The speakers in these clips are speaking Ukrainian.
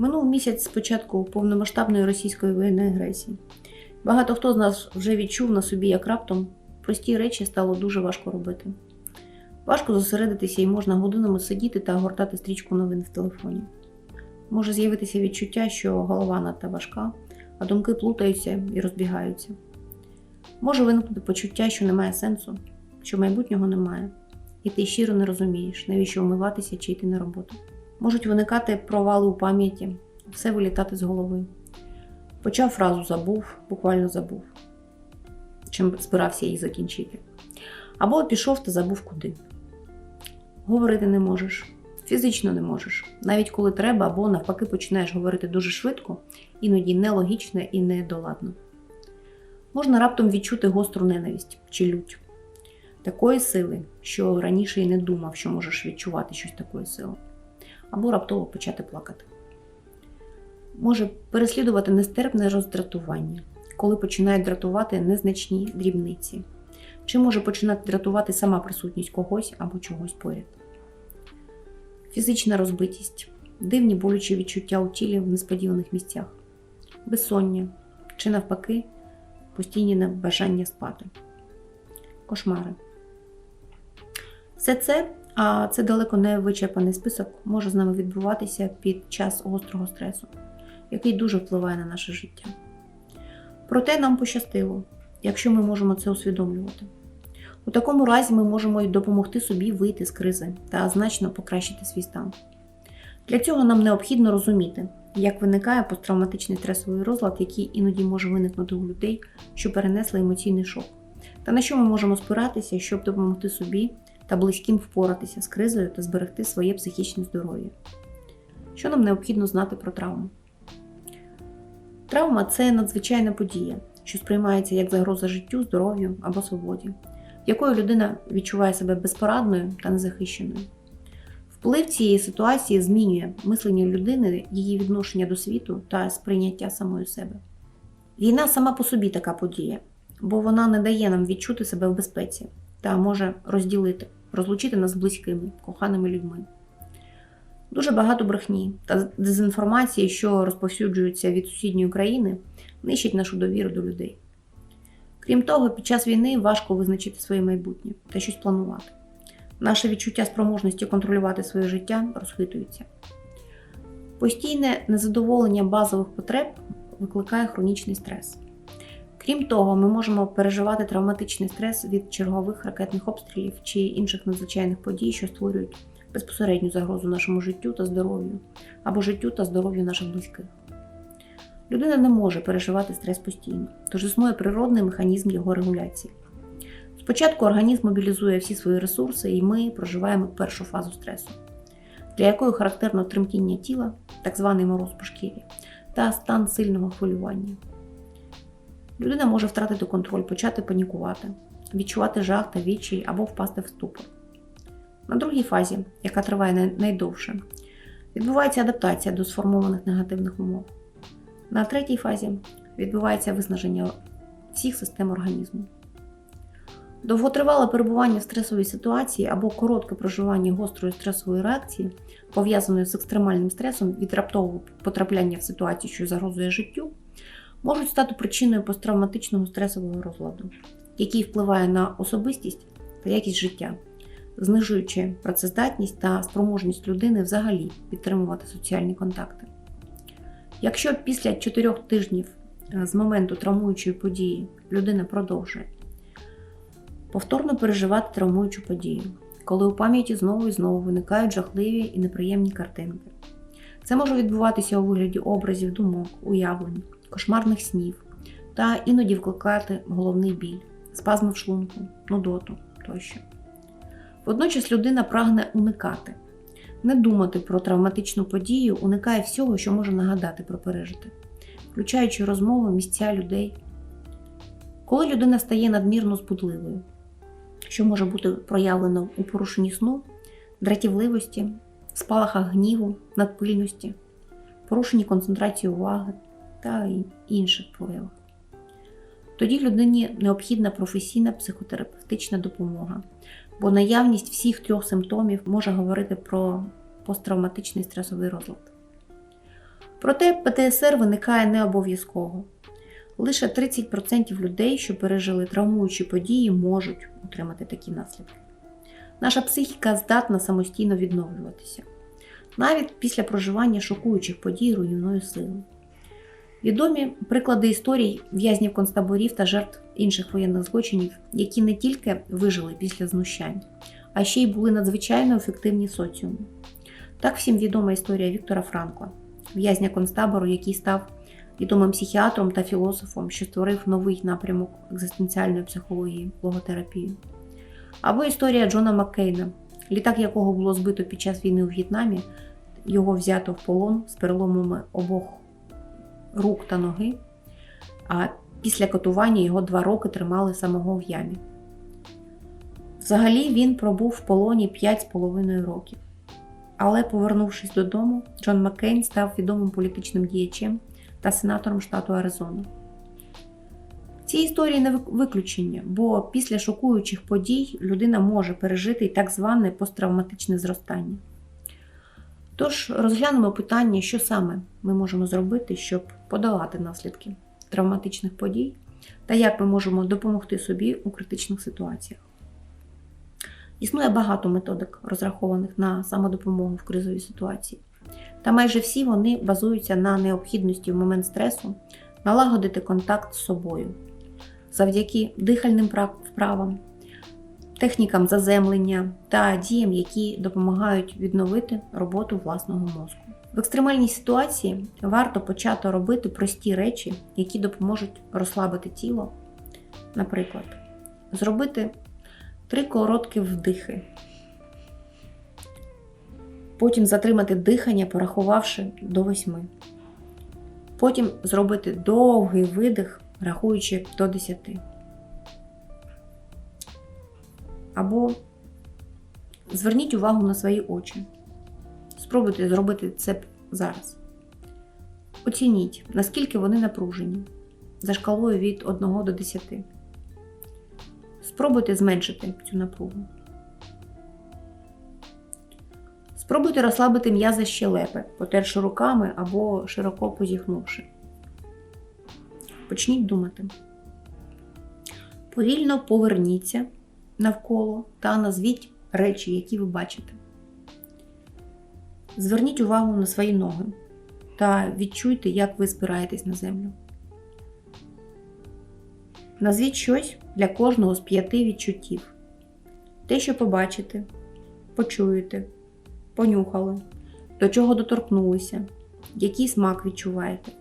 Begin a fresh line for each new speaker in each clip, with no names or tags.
Минув місяць з початку повномасштабної російської воєнної агресії. Багато хто з нас вже відчув на собі, як раптом прості речі стало дуже важко робити. Важко зосередитися і можна годинами сидіти та гортати стрічку новин в телефоні. Може з'явитися відчуття, що голова надто важка, а думки плутаються і розбігаються. Може виникнути почуття, що немає сенсу, що майбутнього немає, і ти щиро не розумієш, навіщо вмиватися чи йти на роботу. Можуть виникати провали у пам'яті, все вилітати з голови. Почав фразу забув, буквально забув, чим збирався її закінчити. Або пішов та забув куди. Говорити не можеш, фізично не можеш, навіть коли треба, або навпаки починаєш говорити дуже швидко, іноді нелогічно і недоладно. Можна раптом відчути гостру ненависть чи лють такої сили, що раніше і не думав, що можеш відчувати щось такої сили, або раптово почати плакати. Може переслідувати нестерпне роздратування, коли починають дратувати незначні дрібниці, чи може починати дратувати сама присутність когось або чогось поряд. Фізична розбитість, дивні болючі відчуття у тілі в несподіваних місцях, безсоння чи навпаки постійне бажання спати, кошмари. Все це, а це далеко не вичерпаний список, може з нами відбуватися під час гострого стресу, який дуже впливає на наше життя. Проте нам пощастило, якщо ми можемо це усвідомлювати. У такому разі ми можемо й допомогти собі вийти з кризи та значно покращити свій стан. Для цього нам необхідно розуміти, як виникає посттравматичний стресовий розлад, який іноді може виникнути у людей, що перенесли емоційний шок, та на що ми можемо спиратися, щоб допомогти собі та близьким впоратися з кризою та зберегти своє психічне здоров'я. Що нам необхідно знати про травму? Травма це надзвичайна подія, що сприймається як загроза життю, здоров'ю або свободі, якою людина відчуває себе безпорадною та незахищеною. Вплив цієї ситуації змінює мислення людини, її відношення до світу та сприйняття самої себе. Війна сама по собі така подія, бо вона не дає нам відчути себе в безпеці та може розділити, розлучити нас з близькими, коханими людьми. Дуже багато брехні та дезінформації, що розповсюджуються від сусідньої країни, нищить нашу довіру до людей. Крім того, під час війни важко визначити своє майбутнє та щось планувати. Наше відчуття спроможності контролювати своє життя розхитується. Постійне незадоволення базових потреб викликає хронічний стрес. Крім того, ми можемо переживати травматичний стрес від чергових ракетних обстрілів чи інших надзвичайних подій, що створюють безпосередню загрозу нашому життю та здоров'ю або життю та здоров'ю наших близьких. Людина не може переживати стрес постійно, тож існує природний механізм його регуляції. Спочатку організм мобілізує всі свої ресурси, і ми проживаємо першу фазу стресу, для якої характерно тремтіння тіла, так званий мороз по шкірі, та стан сильного хвилювання. Людина може втратити контроль, почати панікувати, відчувати жах та відчай або впасти в ступор. На другій фазі, яка триває найдовше, відбувається адаптація до сформованих негативних умов. На третій фазі відбувається виснаження всіх систем організму. Довготривале перебування в стресовій ситуації або коротке проживання гострої стресової реакції, пов'язаної з екстремальним стресом від раптового потрапляння в ситуацію, що загрозує життю, можуть стати причиною посттравматичного стресового розладу, який впливає на особистість та якість життя, знижуючи працездатність та спроможність людини взагалі підтримувати соціальні контакти. Якщо після 4 тижнів е, з моменту травмуючої події людина продовжує повторно переживати травмуючу подію, коли у пам'яті знову і знову виникають жахливі і неприємні картинки. Це може відбуватися у вигляді образів, думок, уявлень, кошмарних снів та іноді викликати головний біль, спазми в шлунку, нудоту тощо. Водночас людина прагне уникати, не думати про травматичну подію, уникає всього, що може нагадати про пережити, включаючи розмови, місця людей. Коли людина стає надмірно збудливою, що може бути проявлено у порушенні сну, дратівливості, спалахах гніву, надпильності, порушенні концентрації уваги та інших проявах. Тоді людині необхідна професійна психотерапевтична допомога, бо наявність всіх трьох симптомів може говорити про посттравматичний стресовий розлад. Проте ПТСР виникає не обов'язково. Лише 30% людей, що пережили травмуючі події, можуть отримати такі наслідки. Наша психіка здатна самостійно відновлюватися, навіть після проживання шокуючих подій руйнівної сили. Відомі приклади історій в'язнів концтаборів та жертв інших воєнних злочинів, які не тільки вижили після знущань, а ще й були надзвичайно ефективні в соціумі. Так всім відома історія Віктора Франкла, в'язня концтабору, який став відомим психіатром та філософом, що створив новий напрямок екзистенціальної психології логотерапії. Або історія Джона Маккейна, літак якого було збито під час війни у В'єтнамі, його взято в полон з переломами обох рук та ноги, а після катування його два роки тримали самого в ямі. Взагалі він пробув в полоні 5,5 років. Але, повернувшись додому, Джон Маккейн став відомим політичним діячем та сенатором штату Аризона. Ці історії не виключення, бо після шокуючих подій людина може пережити і так зване посттравматичне зростання. Тож розглянемо питання, що саме ми можемо зробити, щоб подолати наслідки травматичних подій, та як ми можемо допомогти собі у критичних ситуаціях. Існує багато методик, розрахованих на самодопомогу в кризовій ситуації, та майже всі вони базуються на необхідності в момент стресу налагодити контакт з собою завдяки дихальним вправам, технікам заземлення та діям, які допомагають відновити роботу власного мозку. В екстремальній ситуації варто почати робити прості речі, які допоможуть розслабити тіло. Наприклад, зробити три короткі вдихи. Потім затримати дихання, порахувавши до восьми. Потім зробити довгий видих, рахуючи до 10. Або зверніть увагу на свої очі. Спробуйте зробити це зараз. Оцініть, наскільки вони напружені за шкалою від 1 до 10. Спробуйте зменшити цю напругу. Спробуйте розслабити м'язи щелепи, потерши руками або широко позіхнувши. Почніть думати. Повільно поверніться навколо та назвіть речі, які ви бачите. Зверніть увагу на свої ноги та відчуйте, як ви спираєтесь на землю. Назвіть щось для кожного з п'яти відчуттів. Те, що побачите, почуєте, понюхали, до чого доторкнулися, який смак відчуваєте.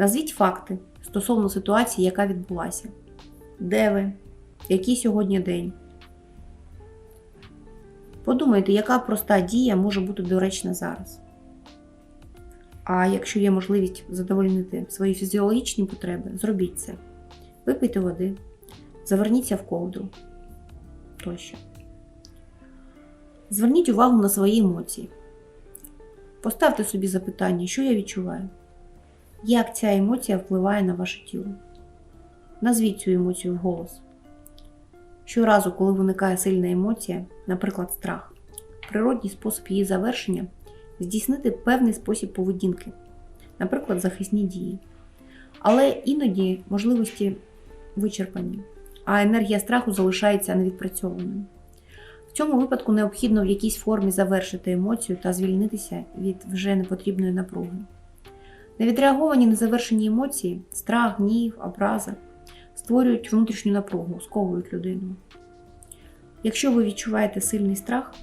Назвіть факти стосовно ситуації, яка відбулася. Де ви? Який сьогодні день? Подумайте, яка проста дія може бути доречна зараз. А якщо є можливість задовольнити свої фізіологічні потреби, зробіть це. Випийте води, заверніться в ковдру тощо. Зверніть увагу на свої емоції. Поставте собі запитання, що я відчуваю, як ця емоція впливає на ваше тіло. Назвіть цю емоцію вголос. Щоразу, коли виникає сильна емоція, наприклад, страх, природній спосіб її завершення здійснити певний спосіб поведінки, наприклад, захисні дії. Але іноді можливості вичерпані, а енергія страху залишається невідпрацьованою. В цьому випадку необхідно в якійсь формі завершити емоцію та звільнитися від вже непотрібної напруги. Невідреаговані незавершені емоції, страх, гнів, образа створюють внутрішню напругу, сковують людину. Якщо ви відчуваєте сильний страх,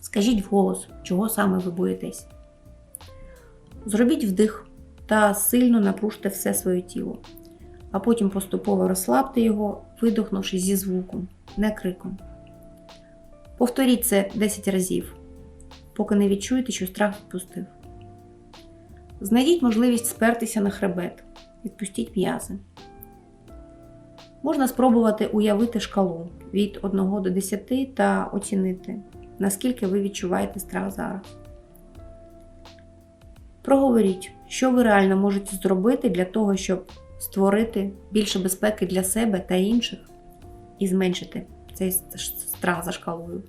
скажіть вголос, чого саме ви боїтесь. Зробіть вдих та сильно напружте все своє тіло, а потім поступово розслабте його, видохнувши зі звуком, не криком. Повторіть це 10 разів, поки не відчуєте, що страх відпустив. Знайдіть можливість спертися на хребет, відпустіть м'язи. Можна спробувати уявити шкалу від 1 до 10 та оцінити, наскільки ви відчуваєте страх зараз. Проговоріть, що ви реально можете зробити для того, щоб створити більше безпеки для себе та інших і зменшити цей страх за шкалою.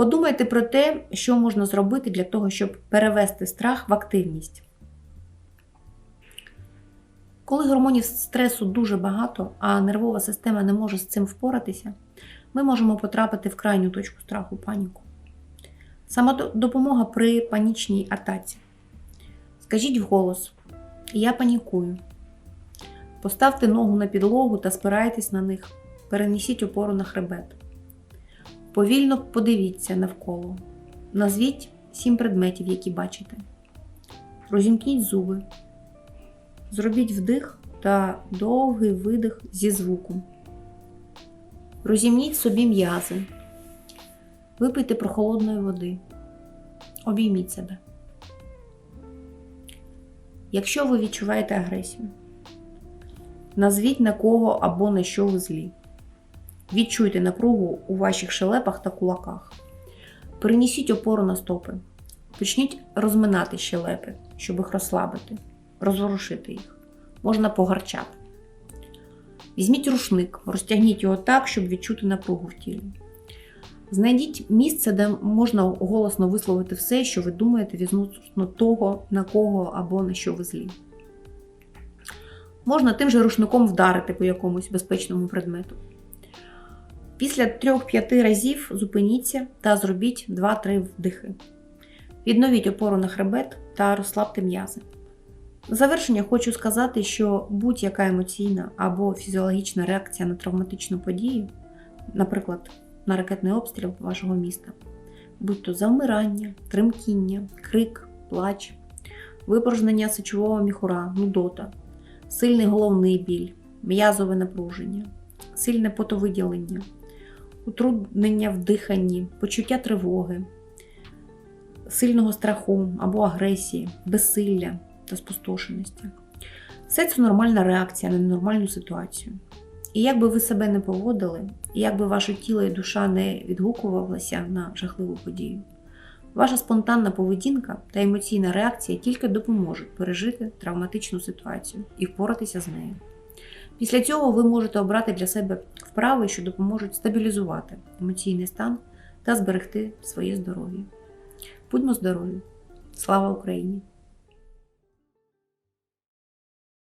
Подумайте про те, що можна зробити для того, щоб перевести страх в активність. Коли гормонів стресу дуже багато, а нервова система не може з цим впоратися, ми можемо потрапити в крайню точку страху паніку. Сама допомога при панічній атаці. Скажіть вголос: Я панікую. Поставте ногу на підлогу та спирайтесь на них. Перенесіть опору на хребет. Повільно подивіться навколо. Назвіть сім предметів, які бачите. Розімкніть зуби. Зробіть вдих та довгий видих зі звуком. Розімніть собі м'язи. Випийте прохолодної води. Обійміть себе. Якщо ви відчуваєте агресію, назвіть на кого або на що ви злі. Відчуйте напругу у ваших шелепах та кулаках. Перенесіть опору на стопи. Почніть розминати щелепи, щоб їх розслабити, розворушити їх. Можна погарчати. Візьміть рушник, розтягніть його так, щоб відчути напругу в тілі. Знайдіть місце, де можна голосно висловити все, що ви думаєте відносно того, на кого або на що ви злі. Можна тим же рушником вдарити по якомусь безпечному предмету. Після 3-5 разів зупиніться та зробіть 2-3 вдихи. Відновіть опору на хребет та розслабте м'язи. На завершення хочу сказати, що будь-яка емоційна або фізіологічна реакція на травматичну подію, наприклад, на ракетний обстріл вашого міста, будь то завмирання, тремтіння, крик, плач, випорожнення сечового міхура, нудота, сильний головний біль, м'язове напруження, сильне потовиділення, утруднення в диханні, почуття тривоги, сильного страху або агресії, безсилля та спустошеності. Все це нормальна реакція на ненормальну ситуацію. І як би ви себе не поводили, і як би ваше тіло і душа не відгукувалися на жахливу подію, ваша спонтанна поведінка та емоційна реакція тільки допоможуть пережити травматичну ситуацію і впоратися з нею. Після цього ви можете обрати для себе вправи, що допоможуть стабілізувати емоційний стан та зберегти своє здоров'я. Будьмо здорові! Слава Україні!